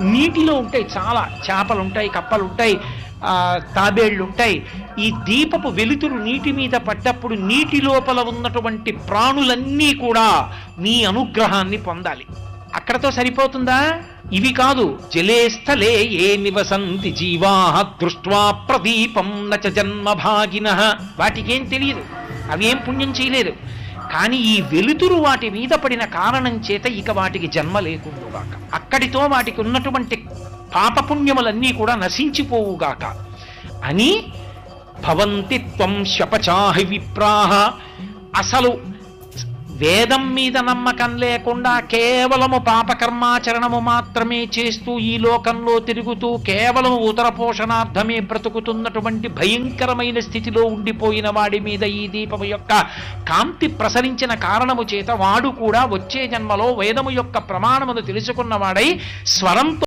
నీటిలో ఉంటాయి చాలా చేపలు ఉంటాయి కప్పలు ఉంటాయి తాబేళ్ళు ఉంటాయి ఈ దీపపు వెలుతురు నీటి మీద పడ్డప్పుడు నీటి లోపల ఉన్నటువంటి ప్రాణులన్నీ కూడా నీ అనుగ్రహాన్ని పొందాలి. అక్కడతో సరిపోతుందా? ఇవి కాదు జలే స్థలే ఏ నివసంతి జీవా దృష్ట్వా ప్రదీపం నచ జన్మభాగిన. వాటికేం తెలియదు అవేం పుణ్యం చేయలేదు. కానీ ఈ వెలుతురు వాటి మీద పడిన కారణం చేత ఇక వాటికి జన్మ లేకుండుగాక. అక్కడితో వాటికి ఉన్నటువంటి పాపపుణ్యములన్నీ కూడా నశించిపోవుగాక. అని భవంతి త్వం శపచాహి విప్రాహ. అసలు వేదం మీద నమ్మకం లేకుండా కేవలము పాపకర్మాచరణము మాత్రమే చేస్తూ ఈ లోకంలో తిరుగుతూ కేవలం ఉతర పోషణార్థమే బ్రతుకుతున్నటువంటి భయంకరమైన స్థితిలో ఉండిపోయిన వాడి మీద ఈ దీపము యొక్క కాంతి ప్రసరించిన కారణము చేత వాడు కూడా వచ్చే జన్మలో వేదము యొక్క ప్రమాణమును తెలుసుకున్నవాడై స్వరంతో